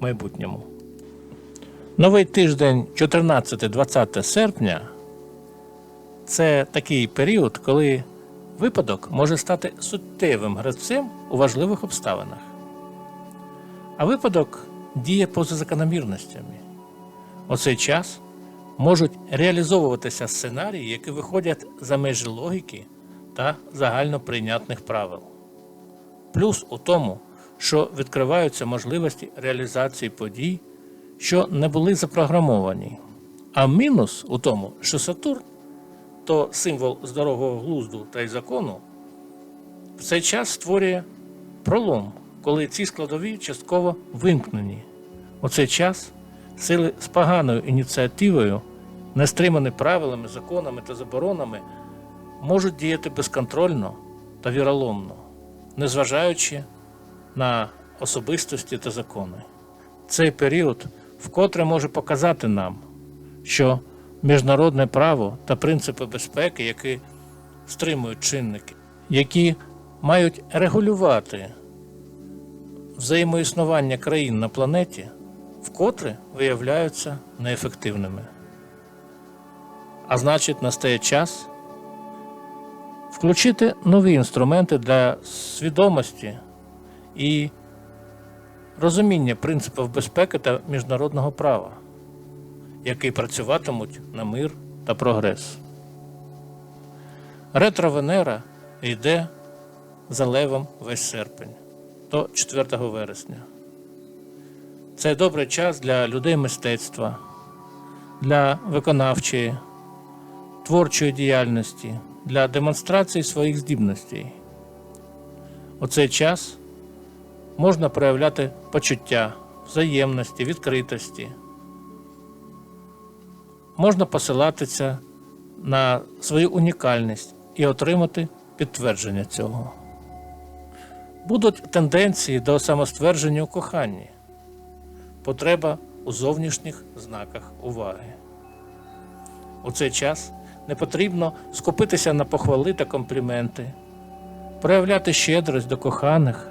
майбутньому. Новий тиждень 14-20 серпня це такий період, коли випадок може стати суттєвим гравцем у важливих обставинах. А випадок діє поза закономірностями. У цей час можуть реалізовуватися сценарії, які виходять за межі логіки та загальноприйнятних правил. Плюс у тому, що відкриваються можливості реалізації подій, що не були запрограмовані. А мінус у тому, що Сатурн то символ здорового глузду та й закону, в цей час створює пролом, коли ці складові частково вимкнені. У цей час сили з поганою ініціативою, не стримані правилами, законами та заборонами, можуть діяти безконтрольно та віроломно, незважаючи на особистості та закони. Цей період вкотре може показати нам, що міжнародне право та принципи безпеки, які стримують чинники, які мають регулювати взаємоіснування країн на планеті, вкотре виявляються неефективними. А значить, настає час включити нові інструменти для свідомості і розуміння принципів безпеки та міжнародного права, які працюватимуть на мир та прогрес. Ретро Венера йде за левом весь серпень до 4 вересня. Це добрий час для людей мистецтва, для виконавчої, творчої діяльності, для демонстрації своїх здібностей. У цей час можна проявляти почуття, взаємності, відкритості. Можна посилатися на свою унікальність і отримати підтвердження цього. Будуть тенденції до самоствердження у коханні, потреба у зовнішніх знаках уваги. У цей час не потрібно скупитися на похвали та компліменти, проявляти щедрость до коханих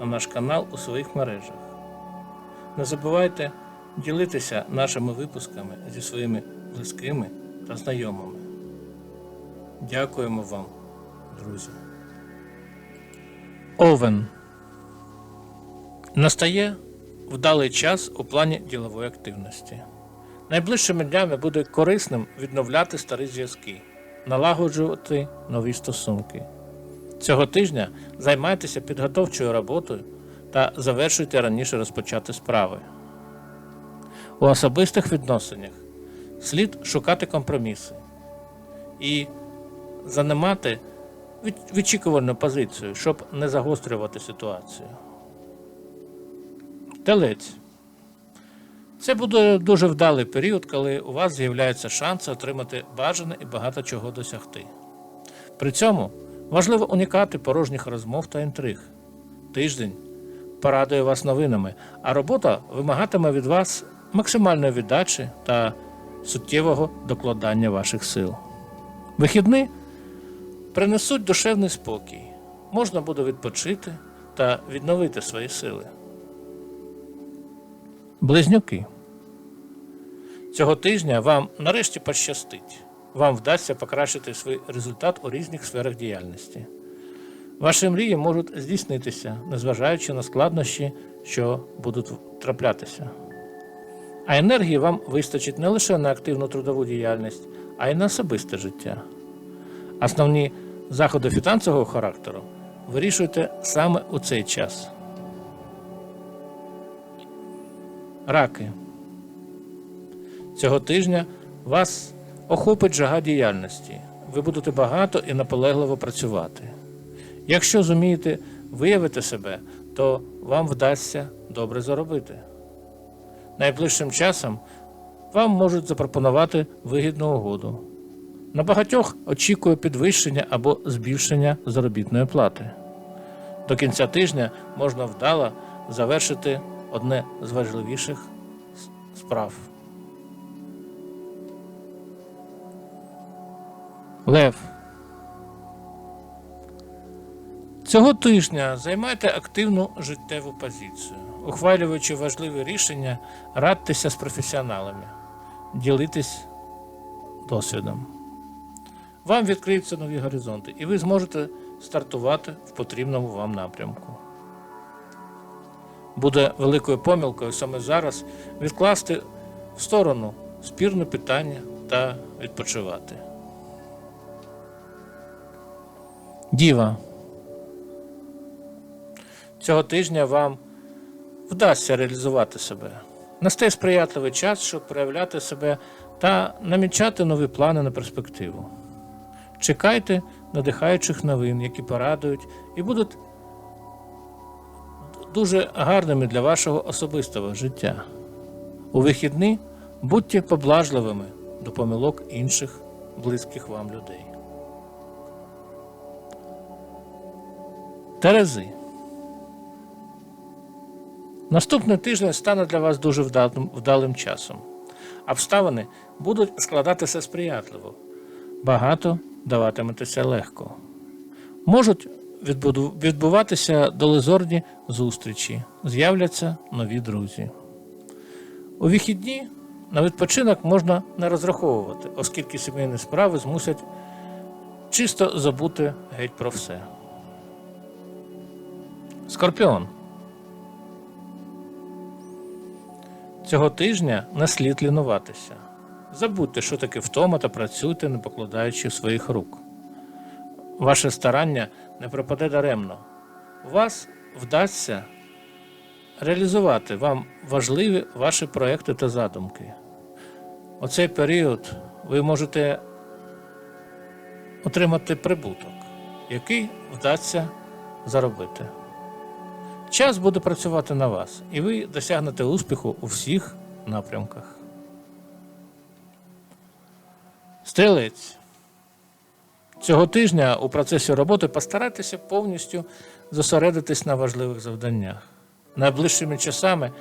на наш канал у своїх мережах. Не забувайте ділитися нашими випусками зі своїми близькими та знайомими. Дякуємо вам, друзі. Овен. Настає вдалий час у плані ділової активності. Найближчими днями буде корисним відновляти старі зв'язки, налагоджувати нові стосунки. Цього тижня займайтеся підготовчою роботою та завершуйте раніше розпочати справи. У особистих відносинах слід шукати компроміси і занимати відчікувальну позицію, щоб не загострювати ситуацію. Телець. Це буде дуже вдалий період, коли у вас з'являються шанси отримати бажане і багато чого досягти. При цьому важливо уникати порожніх розмов та інтриг. Тиждень порадує вас новинами, а робота вимагатиме від вас максимальної віддачі та суттєвого докладання ваших сил. Вихідні принесуть душевний спокій, можна буде відпочити та відновити свої сили. Близнюки. Цього тижня вам нарешті пощастить. Вам вдасться покращити свій результат у різних сферах діяльності. Ваші мрії можуть здійснитися, незважаючи на складнощі, що будуть траплятися. А енергії вам вистачить не лише на активну трудову діяльність, а й на особисте життя. Основні заходи фінансового характеру вирішуйте саме у цей час. Раки. Цього тижня вас охопить жага діяльності. Ви будете багато і наполегливо працювати. Якщо зумієте виявити себе, то вам вдасться добре заробити. Найближчим часом вам можуть запропонувати вигідну угоду. На багатьох очікує підвищення або збільшення заробітної плати. До кінця тижня можна вдало завершити одне з важливіших справ. Лев. Цього тижня займайте активну життєву позицію, ухвалюючи важливі рішення, радьтеся з професіоналами, ділитесь досвідом. Вам відкриються нові горизонти, і ви зможете стартувати в потрібному вам напрямку. Буде великою помилкою саме зараз відкласти в сторону спірне питання та відпочивати. Діва. Цього тижня вам вдасться реалізувати себе. Настає сприятливий час, щоб проявляти себе та намічати нові плани на перспективу. Чекайте надихаючих новин, які порадують і будуть дуже гарними для вашого особистого життя. У вихідні будьте поблажливими до помилок інших близьких вам людей. Терези. Наступний тиждень стане для вас дуже вдалим, вдалим часом. Обставини будуть складатися сприятливо, багато даватиметеся легко. Можуть відбуватися долезорні зустрічі, з'являться нові друзі. У вихідні на відпочинок можна не розраховувати, оскільки сімейні справи змусять чисто забути геть про все. Скорпіон. Цього тижня не слід лінуватися. Забудьте, що таке втома та працюйте, не покладаючи своїх рук. Ваше старання не пропаде даремно. Вас вдасться реалізувати вам важливі ваші проекти та задумки. У цей період ви можете отримати прибуток, який вдасться заробити. Час буде працювати на вас, і ви досягнете успіху у всіх напрямках. Стрілець. Цього тижня у процесі роботи постарайтеся повністю зосередитись на важливих завданнях. Найближчими часами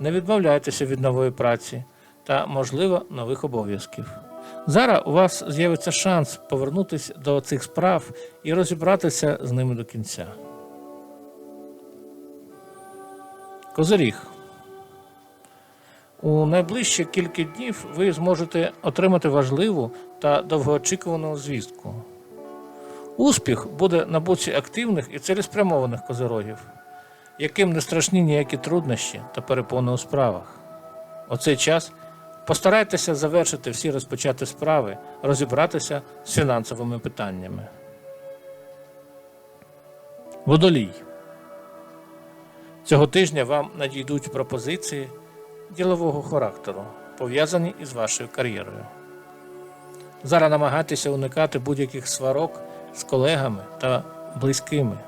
не відмовляйтеся від нової праці та, можливо, нових обов'язків. Зараз у вас з'явиться шанс повернутися до цих справ і розібратися з ними до кінця. Козиріг. У найближчі кілька днів ви зможете отримати важливу та довгоочікувану звістку. Успіх буде на боці активних і цілеспрямованих козирогів, яким не страшні ніякі труднощі та перепони у справах. У цей час постарайтеся завершити всі розпочаті справи, розібратися з фінансовими питаннями. Водолій. Цього тижня вам надійдуть пропозиції ділового характеру, пов'язані із вашою кар'єрою. Зараз намагайтеся уникати будь-яких сварок з колегами та близькими.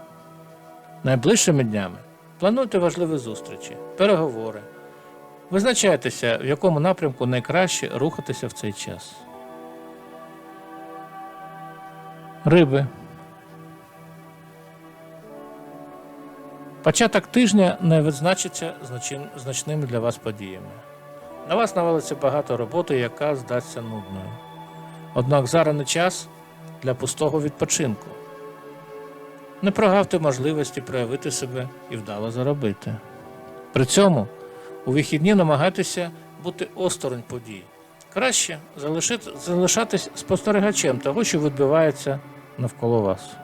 Найближчими днями плануйте важливі зустрічі, переговори. Визначайтеся, в якому напрямку найкраще рухатися в цей час. Риби. Початок тижня не відзначиться значними для вас подіями. На вас навалиться багато роботи, яка здасться нудною. Однак зараз не час для пустого відпочинку. Не прогавте можливості проявити себе і вдало заробити. При цьому у вихідні намагайтеся бути осторонь подій. Краще залишатись спостерігачем того, що відбувається навколо вас.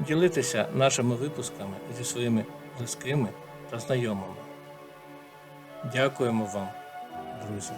ділитися нашими випусками зі своїми близькими та знайомими. Дякуємо вам, друзі.